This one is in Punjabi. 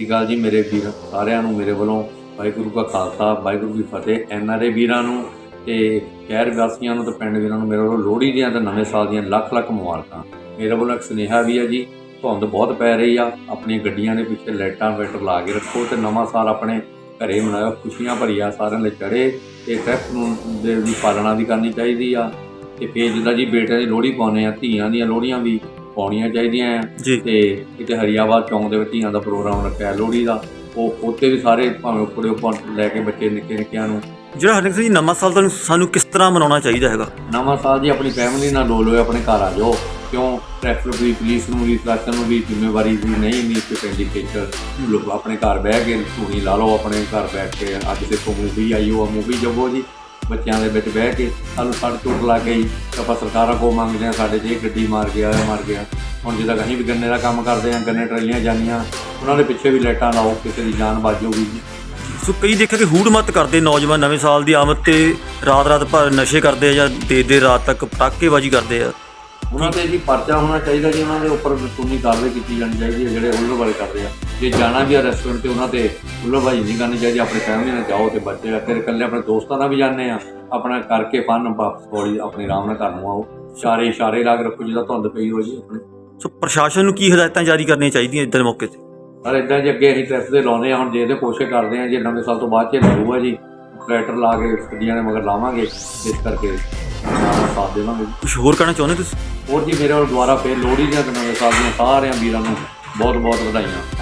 ਸਤਿ ਸ਼੍ਰੀ ਅਕਾਲ ਜੀ ਮੇਰੇ ਵੀਰ ਸਾਰਿਆਂ ਨੂੰ, ਮੇਰੇ ਵੱਲੋਂ ਵਾਹਿਗੁਰੂ ਕਾ ਖਾਲਸਾ, ਵਾਹਿਗੁਰੂ ਕੀ ਫਤਿਹ। ਐਨ ਆਰ ਏ ਵੀਰਾਂ ਨੂੰ ਤੇ ਸ਼ਹਿਰ ਵਾਸੀਆਂ ਨੂੰ ਤੇ ਪਿੰਡ ਵੀਰਾਂ ਨੂੰ ਮੇਰੇ ਵੱਲੋਂ ਲੋਹੜੀ ਦੀਆਂ ਤੇ ਨਵੇਂ ਸਾਲ ਦੀਆਂ ਲੱਖ ਲੱਖ ਮੁਬਾਰਕਾਂ। ਮੇਰੇ ਵੱਲੋਂ ਇੱਕ ਸੁਨੇਹਾ ਵੀ ਹੈ ਜੀ, ਧੁੰਦ ਬਹੁਤ ਪੈ ਰਹੀ ਆ, ਆਪਣੀਆਂ ਗੱਡੀਆਂ ਦੇ ਪਿੱਛੇ ਲਾਈਟਾਂ ਵੇਟਰ ਲਾ ਕੇ ਰੱਖੋ ਤੇ ਨਵਾਂ ਸਾਲ ਆਪਣੇ ਘਰੇ ਮਨਾਓ ਖੁਸ਼ੀਆਂ ਭਰੀਆਂ ਸਾਰਿਆਂ ਲਈ ਚੜੇ ਤੇ ਟ੍ਰੈਫਿਕ ਨੂੰ ਦੇ ਦੀ ਪਾਲਣਾ ਵੀ ਕਰਨੀ ਚਾਹੀਦੀ ਆ। ਤੇ ਫੇਰ ਜਿੱਦਾਂ ਜੀ ਬੇਟਿਆਂ ਦੀ ਲੋਹੜੀ ਪਾਉਂਦੇ ਆ, ਧੀਆਂ ਦੀਆਂ ਲੋਹੜੀਆਂ ਵੀ ਪਾਉਣੀਆਂ ਚਾਹੀਦੀਆਂ ਜੀ। ਤੇ ਕਿਤੇ ਹਰੀਆਬਾਦ ਚੌਂਕ ਦੇ ਵਿੱਚ ਧੀਆਂ ਦਾ ਪ੍ਰੋਗਰਾਮ ਰੱਖਿਆ ਲੋਹੜੀ ਦਾ। ਉਹ ਉੱਤੇ ਵੀ ਸਾਰੇ ਭਾਵੇਂ ਉੱਪਰੇ ਉੱਪਰ ਲੈ ਕੇ ਬੱਚੇ ਨਿੱਕੇ ਨਿੱਕਿਆਂ ਨੂੰ। ਜਿਹੜਾ ਹਰਨਿਕ ਸਿੰਘ ਜੀ ਨਵਾਂ ਸਾਲ ਤੁਹਾਨੂੰ ਸਾਨੂੰ ਕਿਸ ਤਰ੍ਹਾਂ ਮਨਾਉਣਾ ਚਾਹੀਦਾ ਹੈਗਾ? ਨਵਾਂ ਸਾਲ ਜੀ ਆਪਣੀ ਫੈਮਿਲੀ ਨਾਲ ਲੋ ਲੋ ਆਪਣੇ ਘਰ ਆ ਜਾਓ। ਕਿਉਂ? ਟ੍ਰੈਫਿਕ ਵੀ ਪੁਲਿਸ ਨੂੰ ਵੀ ਪ੍ਰਸ਼ਾਸਨ ਨੂੰ ਵੀ ਜ਼ਿੰਮੇਵਾਰੀ ਵੀ ਨਹੀਂ ਨਹੀਂ ਤੇ ਪੈਂਦੀ ਖੇਚਲ ਲੋਕ ਆਪਣੇ ਘਰ ਬਹਿ ਕੇ ਧੂਣੀ ਲਾ ਲਓ ਆਪਣੇ ਘਰ ਬੈਠ ਕੇ ਅੱਜ ਦੇਖੋ ਮੂਵੀ ਆਈ ਉਹ ਮੂਵੀ ਜਗੋ ਜੀ। ਬੱਚਿਆਂ ਦੇ ਵਿੱਚ ਬਹਿ ਕੇ ਸਾਨੂੰ ਸੜ ਚੋਟ ਲੱਗ ਗਈ ਤਾਂ ਆਪਾਂ ਸਰਕਾਰਾਂ ਕੋ ਮੰਗਦੇ ਆ ਸਾਡੇ 'ਚ ਇਹ ਗੱਡੀ ਮਾਰ ਗਿਆ ਇਹ ਮਾਰ ਗਿਆ। ਹੁਣ ਜਿੱਦਾਂ ਅਸੀਂ ਵੀ ਗੰਨੇ ਦਾ ਕੰਮ ਕਰਦੇ ਆ ਗੰਨੇ ਟਰੇਲੀਆਂ ਜਾਂਦੀਆਂ ਉਹਨਾਂ ਦੇ ਪਿੱਛੇ ਵੀ ਲਾਈਟਾਂ ਲਾਓ ਕਿਸੇ ਦੀ ਜਾਨ ਬਾਜੂਗੀ ਸੋ ਕਈ ਦੇਖਿਆ ਕਿ ਹੂੜ ਮਤ ਕਰਦੇ ਨੌਜਵਾਨ ਨਵੇਂ ਸਾਲ ਦੀ ਆਮਦ ਤੇ ਰਾਤ ਰਾਤ ਭਰ ਨਸ਼ੇ ਕਰਦੇ ਆ ਜਾਂ ਦੇਰ ਦੇਰ ਰਾਤ ਤੱਕ ਪਟਾਕੇਬਾਜ਼ੀ ਕਰਦੇ ਆ। ਉਹਨਾਂ ਤੇ ਜੀ ਪਰਚਾ ਹੋਣਾ ਚਾਹੀਦਾ ਜੀ ਉਹਨਾਂ ਦੇ ਉੱਪਰ ਕਾਨੂੰਨੀ ਕਾਰਵਾਈ ਕੀਤੀ ਜਾਣੀ ਚਾਹੀਦੀ ਹੈ ਜਿਹੜੇ ਹੁੱਲੜਬਾਜ਼ੀ ਕਰਦੇ ਆ। ਜੇ ਜਾਣਾ ਵੀ ਆ ਰੈਸਟੋਰੈਂਟ ਤੇ ਉਹਨਾਂ ਤੇ ਹੁੱਲੜਬਾਜ਼ੀ ਨਹੀਂ ਕਰਨੀ ਚਾਹੀਦੀ ਆਪਣੇ ਫੈਮਿਲੀ ਨਾਲ ਜਾਓ ਤੇ ਬੱਚੇ ਫਿਰ ਇਕੱਲੇ ਆਪਣੇ ਦੋਸਤਾਂ ਨਾਲ ਵੀ ਜਾਂਦੇ ਆ। ਆਪਣਾ ਕਰਕੇ ਫਨ ਵਾਪਸ ਥੋੜੀ ਆਪਣੀ ਆਰਾਮ ਨਾਲ ਘਰ ਨੂੰ ਆਓ। ਇਸ਼ਾਰੇ ਇਸ਼ਾਰੇ ਲਾ ਕੇ ਰੱਖੋ ਜਿੱਦਾਂ ਧੁੰਦ ਪਈ ਹੋਈ ਜੀ ਆਪਣੇ। ਸੋ ਪ੍ਰਸ਼ਾਸਨ ਨੂੰ ਕੀ ਹਦਾਇਤਾਂ ਜਾਰੀ ਕਰਨੀਆਂ ਚਾਹੀਦੀਆਂ ਇਦਾਂ ਦੇ ਮੌਕੇ ਤੇ? ਪਰ ਇਦਾਂ ਜੇ ਅੱਗੇ ਅਸੀਂ ਟ੍ਰੈਫਿਕ ਦੇ ਲਾਉਂਦੇ ਆ ਹੁਣ ਜੇ ਇਹਦੇ ਕੋਸ਼ਿਸ਼ ਕਰਦੇ ਆ ਜੇ ਨਵੇਂ ਸਾਲ ਤੋਂ ਬਾਅਦ ਚ ਲੱਗੂਗਾ ਜੀ ਟਰੈਕਟਰ ਲਾ ਕੇ ਗੱਡੀਆਂ ਦੇ ਮਗਰ ਲਾਵਾਂਗੇ ਇਸ ਕਰਕੇ ਸਾਥ ਦੇਵਾਂਗੇ। ਕੁਝ ਹੋਰ ਕਹਿਣਾ ਚਾਹੁੰਦੇ ਤੁਸੀਂ? ਹੋਰ ਜੀ ਮੇਰੇ ਵੱਲ ਦੁਆਰਾ ਫੇਰ ਲੋਹੜੀ ਦੀਆਂ ਨਵੇਂ ਸਾਲ ਦੀਆਂ ਸਾਰਿਆਂ ਵੀਰਾਂ ਨੂੰ ਬਹੁਤ ਬਹੁਤ ਵਧਾਈਆਂ।